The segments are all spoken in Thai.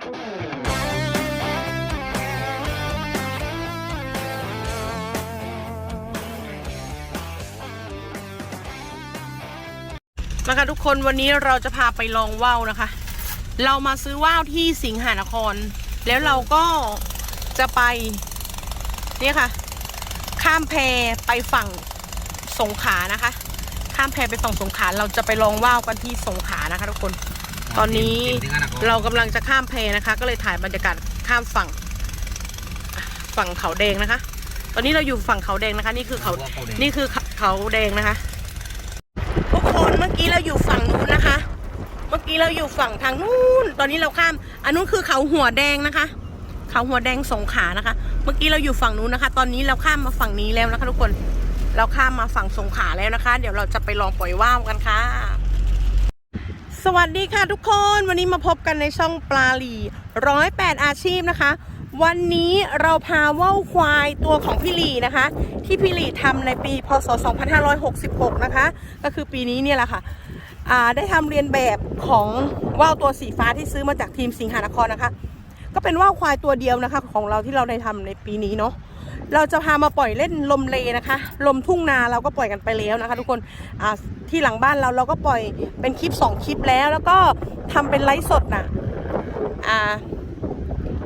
มาค่ะทุกคนวันนี้เราจะพาไปลองว่าวนะคะ เรามาซื้อว่าวที่สิงหานคร แล้วเราก็จะไปเนี่ยค่ะ ข้ามแพไปฝั่งสงขานะคะ ข้ามแพไปฝั่งสงขาเราจะไปลองว่าวกันที่สงขานะคะทุกคน ตอนนี้เรากำลังจะข้ามแพนะคะ ก็เลยถ่ายบรรยากาศข้ามฝั่ง ฝั่งเขาแดงนะคะ ตอนนี้เราอยู่ฝั่งเขาแดงนะคะ นี่คือเขานี่คือเขาแดงนะคะทุกคนเมื่อกี้เราอยู่ฝั่งนู้นนะคะ เมื่อกี้เราอยู่ฝั่งทางนู้น ตอนนี้เราข้าม อันนู้นคือเขาหัวแดงนะคะ เขาหัวแดงสงขลานะคะ เมื่อกี้เราอยู่ฝั่งนู้นนะคะ ตอนนี้เราข้ามมาฝั่งนี้แล้วนะคะ ทุกคน เราข้ามมาฝั่งสงขลาแล้วนะคะ เดี๋ยวเราจะไปลองปล่อยว่าวกันค่ะ สวัสดีค่ะทุกคนวันนี้มาพบกันในช่องปลาหลีร้อยแปดอาชีพนะคะ วันนี้เราพาว่าวควายตัวของพี่หลีนะคะ ที่พี่หลีทำในปีพศ 2566 นะคะ ก็คือปีนี้เนี่ยแหละค่ะอ่าได้ทำเรียนแบบของว่าวตัวสีฟ้าที่ซื้อมาจากทีมสิงหานครนะคะ ก็เป็นว่าวควายตัวเดียวนะคะ ของเราที่เราได้ทำในปีนี้เนาะ เราจะพามาปล่อยเล่นลมเลนะคะ ลมทุ่งนาเราก็ปล่อยกันไปแล้วนะคะ ทุกคนที่หลังบ้านเราเราก็ปล่อยเป็นคลิป 2 คลิปแล้ว แล้วก็ทำเป็นไลฟ์สดนะอ่า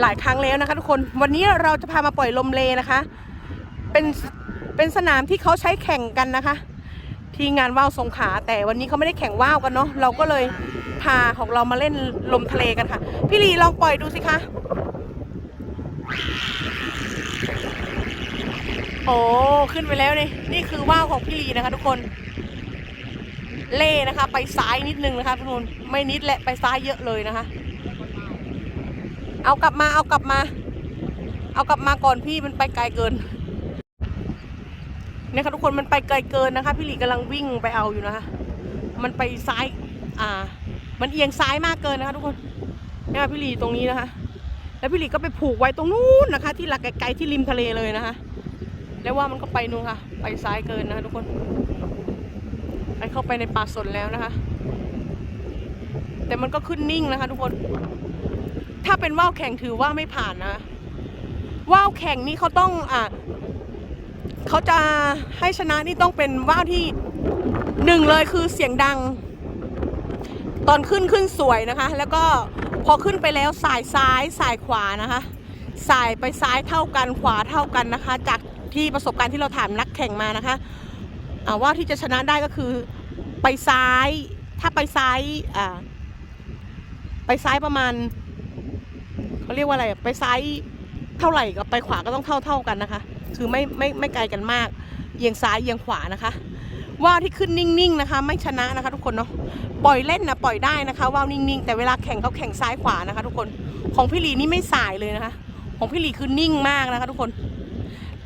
หลายครั้งแล้วนะคะ ทุกคนวันนี้เราจะพามาปล่อยลมเลนะคะ เป็นเป็นสนามที่เขาใช้แข่งกันนะคะ ที่งานว่าวสงขาแต่วันนี้เขาไม่ได้แข่งว่าวกันเนาะเราก็เลยพาของเรามาเล่นลมทะเลกันค่ะ พี่ลีลองปล่อยดูสิคะ โอ้ขึ้นไปแล้วนี่นี่คือว่าวของพี่ลีนะคะทุกคน เล่นะคะ ไปซ้ายนิดนึงนะคะทุกคนไม่นิดแหละไปซ้ายเยอะเลยนะคะ เอากลับมาเอากลับมา เอากลับมาก่อนพี่มันไปไกลเกินเนี่ยค่ะทุกคนมันไปไกลเกินนะคะ พี่หลีกำลังวิ่งไปเอาอยู่นะคะ มันไปซ้าย อ่า มันเอียงซ้ายมากเกินนะคะ ทุกคนเนี่ยค่ะพี่หลีตรงนี้นะคะ แล้วพี่หลีก็ไปผูกไว้ตรงนู้นนะคะ ที่หลักไกลๆที่ริมทะเลเลยนะคะ แล้วว่ามันก็ไปนู่นค่ะ ไปซ้ายเกินนะคะทุกคน ไปเข้าไปในป่าสนแล้วนะคะ แต่มันก็ขึ้นนิ่งนะคะ ทุกคน ถ้าเป็นว่าวแข่งถือว่าไม่ผ่านนะว่าวแข่งนี่เขาต้องอ่าเขาจะให้ชนะนี่ต้องเป็นว่าวที่หนึ่งเลยคือเสียงดัง ตอนขึ้นขึ้นสวยนะคะ แล้วก็พอขึ้นไปแล้วสายซ้ายสายขวานะคะ สายไปซ้ายเท่ากันขวาเท่ากันนะคะ จาก ที่ประสบการณ์ที่เราถามนักแข่งมานะคะว่าที่จะชนะได้ก็คือไปซ้าย ถ้าไปซ้ายไปซ้ายประมาณเขาเรียกว่าอะไรไปซ้ายเท่าไหร่กับไปขวาก็ต้องเท่าเท่ากันนะคะ คือไม่ไม่ไม่ไกลกันมากเอียงซ้ายเอียงขวานะคะ ว่าวที่ขึ้นนิ่งๆนะคะ ไม่ชนะนะคะ ทุกคนเนาะปล่อยเล่นนะปล่อยได้นะคะว่าวนิ่งๆ แต่เวลาแข่งเขาแข่งซ้ายขวานะคะ ทุกคนของพี่ลีนี่ไม่สายเลยนะคะ ของพี่ลีคือนิ่งมากนะคะ ทุกคน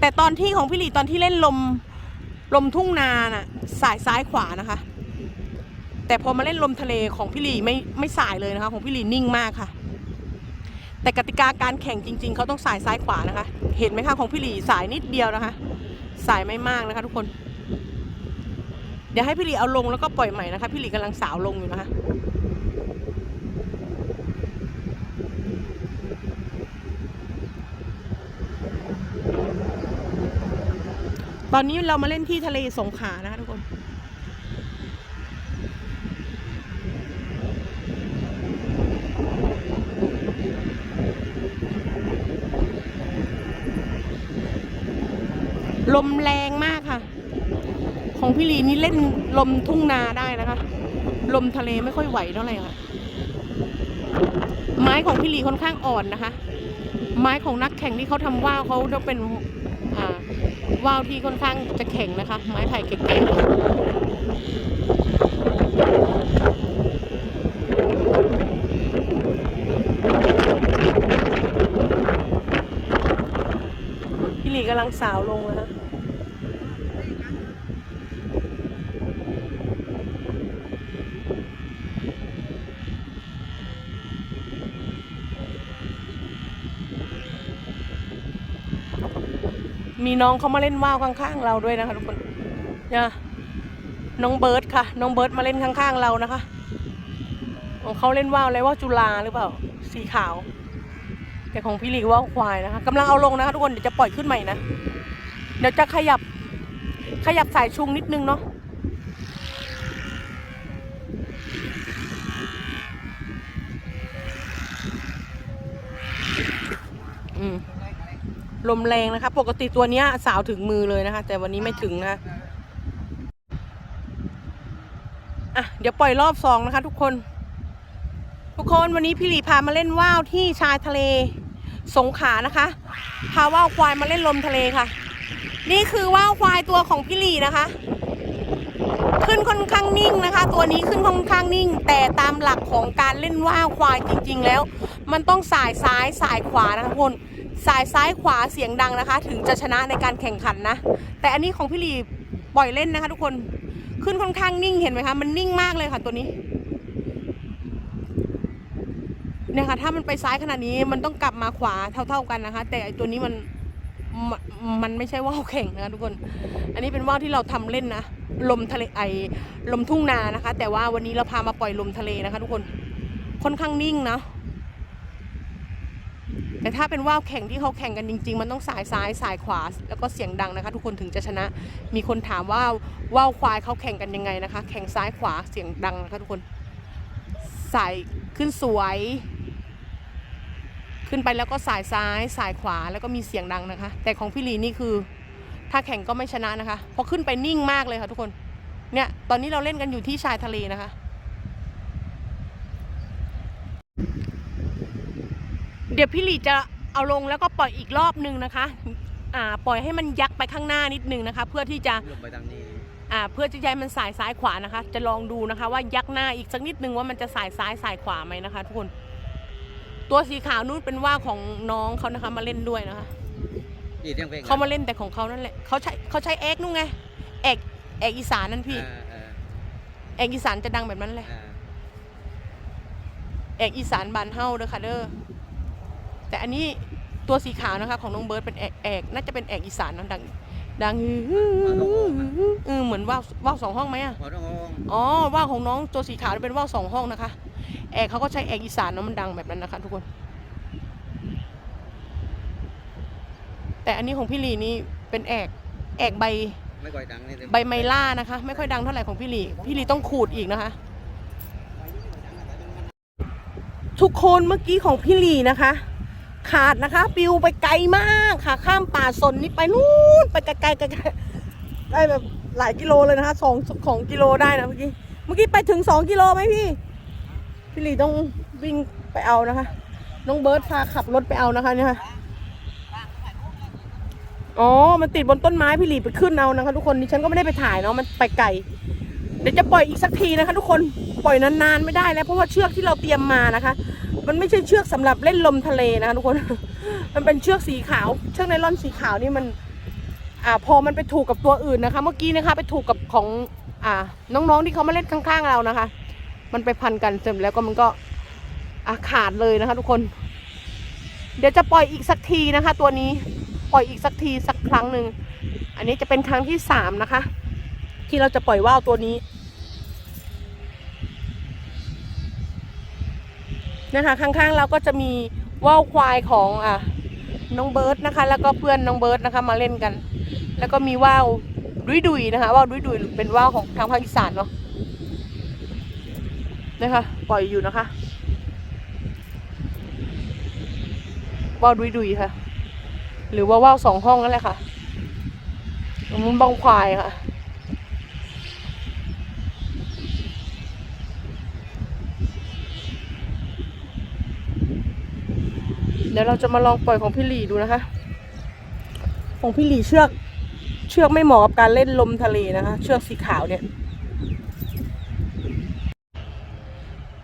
แต่ตอนที่ของพี่หลีตอนที่เล่นลมลมทุ่งนาน่ะสายซ้ายขวานะคะ แต่พอมาเล่นลมทะเลของพี่หลีไม่ไม่สายเลยนะคะ ของพี่หลีนิ่งมากค่ะ แต่กติกาการแข่งจริง ๆเขาต้องสายซ้ายขวานะคะ เห็นไหมคะของพี่หลีสายนิดเดียวนะคะ สายไม่มากนะคะ ทุกคน เดี๋ยวให้พี่หลีเอาลงแล้วก็ปล่อยใหม่นะคะ พี่หลีกำลังสาวลงอยู่นะคะ ตอนนี้เรามาเล่นที่ทะเลสงขลานะคะทุกคน ลมแรงมากค่ะ ของพี่ลีนี่เล่นลมทุ่งนาได้นะคะ ลมทะเลไม่ค่อยไหวเท่าไหร่ค่ะ ไม้ของพี่ลีค่อนข้างอ่อนนะคะ ไม้ของนักแข่งที่เขาทำว่าวเขาจะเป็น ว่าวที่ค่อนข้างจะแข็งนะคะ ไม้ไผ่แข็งๆพี่หลีกำลังสาวลงแล้ว มีน้องเขามาเล่นว่าวข้างๆเราด้วยนะคะทุกคนเนี่ยน้องเบิร์ดค่ะ น้องเบิร์ดมาเล่นข้างๆเรานะคะของเขาเล่นว่าวอะไรว่าจุฬาหรือเปล่า สีขาว แต่ของพี่ลีว่าวควายนะคะกำลังเอาลงนะคะทุกคนเดี๋ยวจะปล่อยขึ้นใหม่นะ เดี๋ยวจะขยับขยับสายชุงนิดนึงเนาะ อืม ลมแรงนะคะ ปกติตัวเนี้ยสาวถึงมือเลยนะคะ แต่วันนี้ไม่ถึงนะอะเดี๋ยวปล่อยรอบสองนะคะ ทุกคน ทุกคนวันนี้พี่หลีพามาเล่นว่าวที่ชายทะเลสงขานะคะ พาว่าวควายมาเล่นลมทะเลค่ะ นี่คือว่าวควายตัวของพี่หลีนะคะ ขึ้นค่อนข้างนิ่งนะคะ ตัวนี้ขึ้นค่อนข้างนิ่ง แต่ตามหลักของการเล่นว่าวควายจริง ๆ แล้ว มันต้องสายซ้ายสายขวานะคะทุกคน สายซ้ายขวาเสียงดังนะคะ ถึงจะชนะในการแข่งขันนะ แต่อันนี้ของพี่ลีปล่อยเล่นนะคะ ทุกคนขึ้นค่อนข้างนิ่งเห็นไหมคะ มันนิ่งมากเลยค่ะตัวนี้เนี่ยค่ะถ้ามันไปซ้ายขนาดนี้มันต้องกลับมาขวาเท่า ๆกันนะคะ แต่ตัวนี้มันมมันไม่ใช่ว่าวแข่งนะคะทุกคน อันนี้เป็นว่าวที่เราทำเล่นนะลมทะเลไอลมทุ่งนานะคะ แต่ว่าวันนี้เราพามาปล่อยลมทะเลนะคะ ทุกคนค่อนข้างนิ่งนะ แต่ถ้าเป็นว่าวแข่งที่เขาแข่งกันจริง ๆ มันต้องสายซ้ายสายขวา แล้วก็เสียงดังนะคะ ทุกคนถึงจะชนะ มีคนถามว่าว่าวควายเขาแข่งกันยังไงนะคะ แข่งซ้ายขวาเสียงดังนะคะทุกคนสายขึ้นสวย ขึ้นไปแล้วก็สายซ้ายสายขวาแล้วก็มีเสียงดังนะคะ แต่ของพี่ลีนี่คือ ถ้าแข่งก็ไม่ชนะนะคะเพอขึ้นไปนิ่งมากเลยค่ะทุกคนเนี่ยตอนนี้เราเล่นกันอยู่ที่ชายทะเลนะคะ เดี๋ยวพี่ลีจะเอาลงแล้วก็ปล่อยอีกรอบหนึ่งนะคะ อ่าปล่อยให้มันยักไปข้างหน้านิดนึงนะคะ เพื่อที่จะลงไปทางนี้อ่าเพื่อจะย้ายมันสายซ้ายขวานะคะ จะลองดูนะคะ ว่ายักหน้าอีกสักนิดนึงว่ามันจะสายซ้ายสายขวาไหมนะคะ ทุกคน ตัวสีขาวนู้นเป็นว่าของน้องเขานะคะ มาเล่นด้วยนะคะยี่เที่ยงเพลงเขามาเล่นแต่ของเขานั่นแหละเขาใช้เขาใช้เอ็กนู่นไงเอกเอกอีสานนั่นพี่อ่าอ่าเอกอีสานจะดังแบบนั้นเลยอ่าเอกอีสานบานเฮาเด้อค่ะเด้อ แต่อันนี้ตัวสีขาวนะคะของน้องเบิร์ดเป็นเอกเอกน่าจะเป็นเอกอีสานนั่นดังดังเออเหมือนว่าวว่าวสองห้องไหมอะหมอต้องงงอ๋อว่าวของน้องตัวสีขาวเป็นว่าวสองห้องนะคะเอกเขาก็ใช้เอกอีสานเนอะมันดังแบบนั้นนะคะ ทุกคน แต่อันนี้ของพี่ลีนี่เป็นเอกเอกใบไม่ก่อยดังนี่ใบไมล่านะคะ ไม่ค่อยดังเท่าไหร่ของพี่ลีพี่ลีต้องขูดอีกนะคะ ทุกคนเมื่อกี้ของพี่ลีนะคะ ขาดนะคะปิวไปไกลมากค่ะ ข้ามป่าสนนี่ไปนู่นไปไกลๆไกลๆไกลได้แบบหลายกิโลเลยนะคะสองสองกิโลได้นะเมื่อกี้เมื่อกี้ไปถึงสองกิโลไหมพี่พี่ลีต้องวิ่งไปเอานะคะ น้องเบิร์ตพาขับรถไปเอานะคะเนี่ยค่ะอ๋อ มันติดบนต้นไม้พี่หลีไปขึ้นเอานะคะ ทุกคนดิฉันก็ไม่ได้ไปถ่ายเนาะมันไปไกลเดี๋ยวจะปล่อยอีกสักทีนะคะ ทุกคน ปล่อยนานๆไม่ได้แล้วเพราะว่าเชือกที่เราเตรียมมานะคะ มันไม่ใช่เชือกสำหรับเล่นลมทะเลนะคะทุกคน มันเป็นเชือกสีขาว เชือกไนลอนสีขาวนี่มัน อ่าพอมันไปถูกกับตัวอื่นนะคะ เมื่อกี้นะคะไปถูกกับของ อ่า น้องๆที่เขามาเล่นข้างๆเรานะคะ มันไปพันกันเสร็จแล้วก็มันก็อ่าขาดเลยนะคะ ทุกคน เดี๋ยวจะปล่อยอีกสักทีนะคะ ตัวนี้ปล่อยอีกสักทีสักครั้งหนึ่งอันนี้จะเป็นครั้งที่สามนะคะ ที่เราจะปล่อยว่าวตัวนี้ นะคะข้างๆเราก็จะมีว่าวควายของอะน้องเบิร์ดนะคะ แล้วก็เพื่อนน้องเบิร์ดนะคะมาเล่นกัน แล้วก็มีว่าวดุยดุยนะคะว่าวดุยดุยเป็นว่าวของทางภาคอีสานเนาะนะคะปล่อยอยู่นะคะว่าวดุยดุยค่ะ หรือว่าว่าวสองห้องนั่นแหละค่ะมันบ้องควายค่ะ เดี๋ยวเราจะมาลองปล่อยของพี่หลีดูนะคะ ของพี่หลีเชือก เชือกไม่เหมาะกับการเล่นลมทะเลนะคะ เชือกสีขาวเนี่ย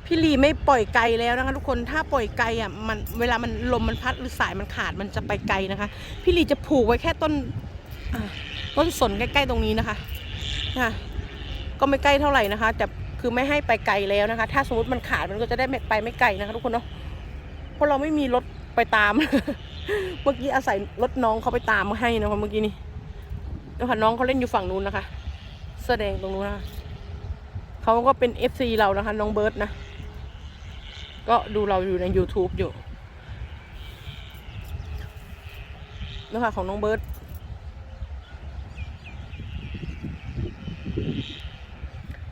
พี่หลีไม่ปล่อยไกลแล้วนะคะ ทุกคนถ้าปล่อยไกลอะมันเวลามันลมมันพัดหรือสายมันขาดมันจะไปไกลนะคะ พี่หลีจะผูกไว้แค่ต้นต้นสนใกล้ๆตรงนี้นะคะค่ะก็ไม่ใกล้เท่าไหร่นะคะ แต่คือไม่ให้ไปไกลแล้วนะคะ ถ้าสมมติมันขาดมันก็จะได้ไม่ไปไม่ไกลนะคะ ทุกคนเนาะเพราะเราไม่มีรถ ไปตาม เมื่อกี้อาศัยรถน้องเขาไปตามมาให้นะคะเมื่อกี้นี้นะคะน้องเขาเล่นอยู่ฝั่งนู้นนะคะเสื้อแดงตรงนู้นนะะเขาก็เป็นเอฟซีเรานะคะ น้องเบิร์ตนะ ก็ดูเราอยู่ใน YouTube อยู่นะคะของน้องเบิร์ต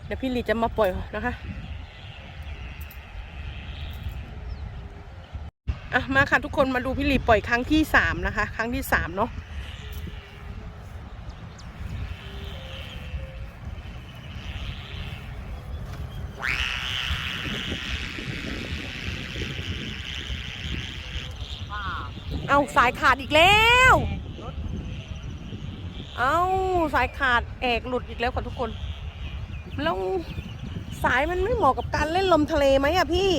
เดี๋ยวพี่ลีจะมาปล่อยนะคะ อะมาค่ะทุกคนมาดูพี่ลีปล่อยครั้งที่สามนะคะ ครั้งที่สามเนาะเอาสายขาดอีกแล้ว เอาสายขาดแอกหลุดอีกแล้วค่ะทุกคน แล้วสายมันไม่เหมาะกับการเล่นลมทะเลไหมอะพี่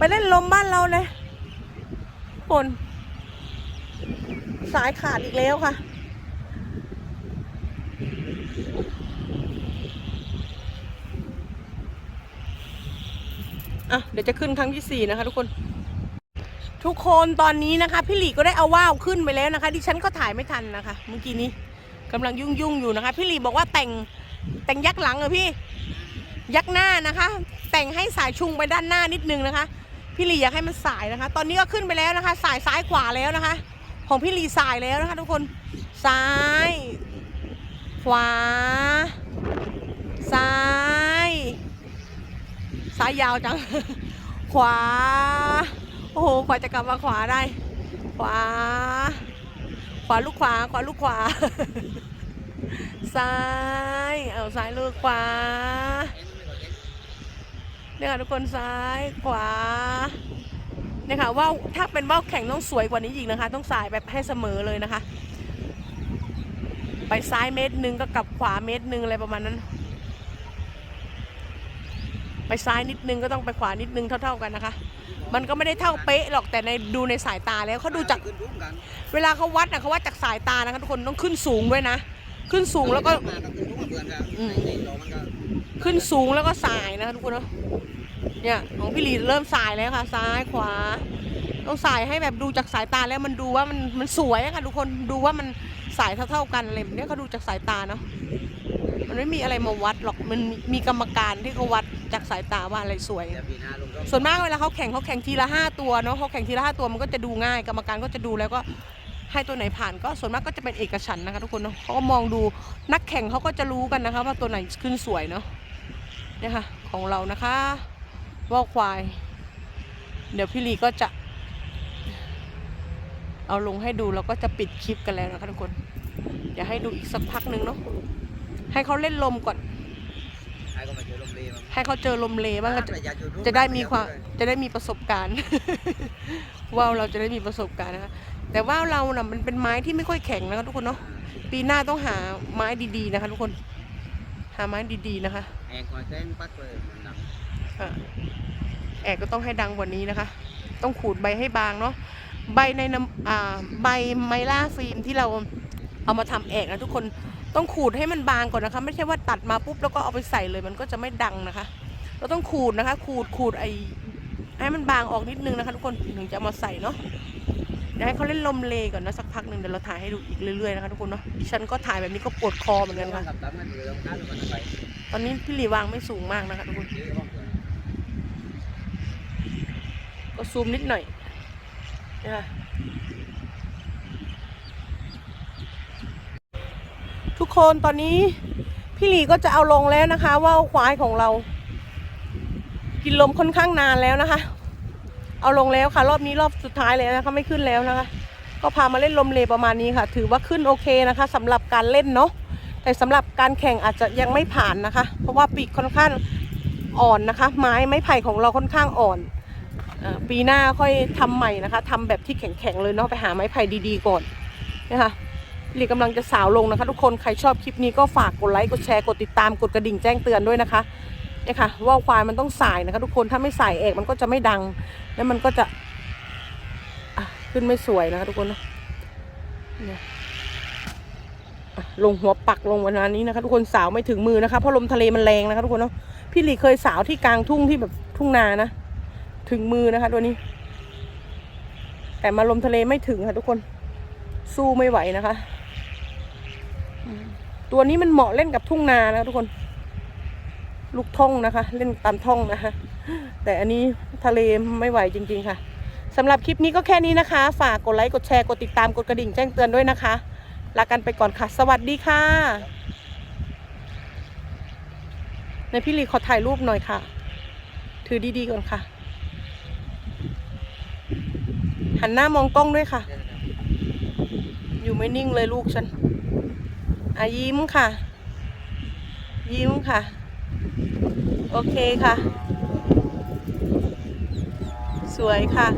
ไปเล่นลมบ้านเราเลยทุกคนสายขาดอีกแล้วค่ะ อะ เดี๋ยวจะขึ้นครั้งที่สี่นะคะทุกคน ทุกคนตอนนี้นะคะ พี่หลีก็ได้เอาว่าวขึ้นไปแล้วนะคะ ดิฉันก็ถ่ายไม่ทันนะคะ เมื่อกี้นี้กำลังยุ่งยุ่งอยู่นะคะ พี่หลีบอกว่าแต่งแต่งยักษ์หลังเหรอพี่ ยักษ์หน้านะคะ แต่งให้สายชุงไปด้านหน้านิดนึงนะคะ พี่ลีอยากให้มันสายนะคะ ตอนนี้ก็ขึ้นไปแล้วนะคะ สายซ้ายขวาแล้วนะคะ ของพี่ลีสายแล้วนะคะ ทุกคนซ้าย ขวา ซ้าย ซ้ายยาวจัง ขวา โอ้โหกว่าจะกลับมาขวาได้ ขวา ขวาลูกขวา ขวาลูกขวา ซ้าย เอาซ้ายลูกขวา เนี่ยค่ะทุกคนซ้ายขวาเนี่ยค่ะว่าวถ้าเป็นว่าวแข่งต้องสวยกว่านี้อีกนะคะ ต้องสายแบบให้เสมอเลยนะคะ ไปซ้ายเมตรหนึ่งก็กลับขวาเมตรหนึ่งอะไรประมาณนั้น ไปซ้ายนิดนึงก็ต้องไปขวานิดนึงเท่า ๆกันนะคะ มันก็ไม่ได้เท่าเป๊ะหรอกแต่ในดูในสายตาแล้วเขาดูจากเวลาเขาวัดนะเขาวัดจากสายตานะคะทุกคนต้องขึ้นสูงด้วยนะ ขึ้นสูงแล้วก็มาต้องขึ้นรุ่มเพื่อนกันอืมไอ้ต่อมันก็ขึ้นสูงแล้วก็สายนะคะทุกคนเนาะเนี่ยของพี่หลีเริ่มสายแล้วค่ะ ซ้ายขวา ต้องสายให้แบบดูจากสายตาแล้วมันดูว่ามันมันสวยอะค่ะทุกคนดูว่ามันสายเท่าๆกันอะไรแบบเนี้ยเขาดูจากสายตาเนาะมันไม่มีอะไรมาวัดหรอกมันมีมีกรรมการที่เขาวัดจากสายตาว่าอะไรสวยเดี๋ยวปีหน้าลงก็ส่วนมากเวลาเขาแข่งเขาแข่งทีละห้าตัวเนาะเขาแข่งทีละห้าตัวมันก็จะดูง่าย กรรมการก็จะดูแล้วก็ ให้ตัวไหนผ่านก็ส่วนมากก็จะเป็นเอกฉันท์นะคะทุกคนเนาะเขาก็มองดูนักแข่งเขาก็จะรู้กันนะคะ ว่าตัวไหนขึ้นสวยเนาะเนี่ยค่ะของเรานะคะว่าวควาย เดี๋ยวพี่ลีก็จะ เอาลงให้ดูแล้วก็จะปิดคลิปกันแล้วนะคะทุกคนเดี๋ยวให้ดูอีกสักพักหนึ่งเนาะให้เขาเล่นลมก่อนใครก็มาเจอลมดีมั้งให้เขาเจอลมเลบ้างก็จะอยากอยู่รุ่จะได้มีความจะได้มีประสบการณ์ ว่าวเราจะได้มีประสบการณ์นะคะ แต่ว่าวเราน่ะมันเป็นไม้ที่ไม่ค่อยแข็งนะคะทุกคนเนาะปีหน้าต้องหาไม้ดีๆนะคะ ทุกคน หาไม้ดีๆนะคะแองคอยแกล้งปัดเลยมันหนักอะแอกก็ต้องให้ดังกว่านี้นะคะ ต้องขูดใบให้บางเนาะใบในน้ำอ่าใบไมล่าฟิล์มที่เราเอามาทำแอกนะทุกคนต้องขูดให้มันบางก่อนนะคะ ไม่ใช่ว่าตัดมาปุ๊บแล้วก็เอาไปใส่เลยมันก็จะไม่ดังนะคะ เราต้องขูดนะคะ ขูดขูดไอให้มันบางออกนิดนึงนะคะ ทุกคนถึงจะเอามาใส่เนาะเดี๋ยวให้เขาเล่นลมเลก่อนนะสักพักหนึ่งเดี๋ยวเราถ่ายให้ดูอีกเรื่อยๆนะคะทุกคนเนาะดิฉันก็ถ่ายแบบนี้ก็ปวดคอเหมือนกันค่ะตอนนี้พี่หลีวางไม่สูงมากนะคะทุกคนที่ห้องเพื่อนก็ซูมนิดหน่อยนะคะทุกคนตอนนี้พี่หลีก็จะเอาลงแล้วนะคะว่าวควายของเรา กินลมค่อนข้างนานแล้วนะคะ เอาลงแล้วค่ะ รอบนี้รอบสุดท้ายแล้วนะคะไม่ขึ้นแล้วนะคะ ก็พามาเล่นลมเลประมาณนี้ค่ะ ถือว่าขึ้นโอเคนะคะสำหรับการเล่นเนาะแต่สำหรับการแข่งอาจจะยังไม่ผ่านนะคะ เพราะว่าปีกค่อนข้างอ่อนนะคะ ไม้ไม้ไผ่ของเราค่อนข้างอ่อนอปีหน้าค่อยทำใหม่นะคะทำแบบที่แข็งๆเลยเนาะไปหาไม้ไผ่ดีๆก่อนนะคะลีกำลังจะสาวลงนะคะ ทุกคนใครชอบคลิปนี้ก็ฝากกดไลค์กดแชร์กดติดตามกดกระดิ่งแจ้งเตือนด้วยนะคะ เนี่ยค่ะว่าวควายมันต้องสายนะคะทุกคนถ้าไม่ใส่เอกมันก็จะไม่ดัง แล้วมันก็จะขึ้นไม่สวยนะคะทุกคนนะเนี่ยลงหัวปักลงวันนี้นะคะ ทุกคนสาวไม่ถึงมือนะคะเพราะลมทะเลมันแรงนะคะทุกคนเนาะพี่หลีเคยสาวที่กลางทุ่งที่แบบทุ่งนานะถึงมือนะคะตัวนี้ แต่มาลมทะเลไม่ถึงค่ะทุกคน สู้ไม่ไหวนะคะ ตัวนี้มันเหมาะเล่นกับทุ่งนานะคะทุกคน ลูกท่องนะคะ เล่นตามท่องนะคะ แต่อันนี้ทะเลไม่ไหวจริง ๆ ค่ะสำหรับคลิปนี้ก็แค่นี้นะคะ ฝากกดไลค์กดแชร์กดติดตามกดกระดิ่งแจ้งเตือนด้วยนะคะลากันไปก่อนค่ะ สวัสดีค่ะ ในพี่ลีขอถ่ายรูปหน่อยค่ะ ถือดีๆก่อนค่ะ หันหน้ามองกล้องด้วยค่ะ อยู่ไม่นิ่งเลยลูกฉันอายิ้มค่ะ ยิ้มค่ะ โอเคค่ะ สวยค่ะ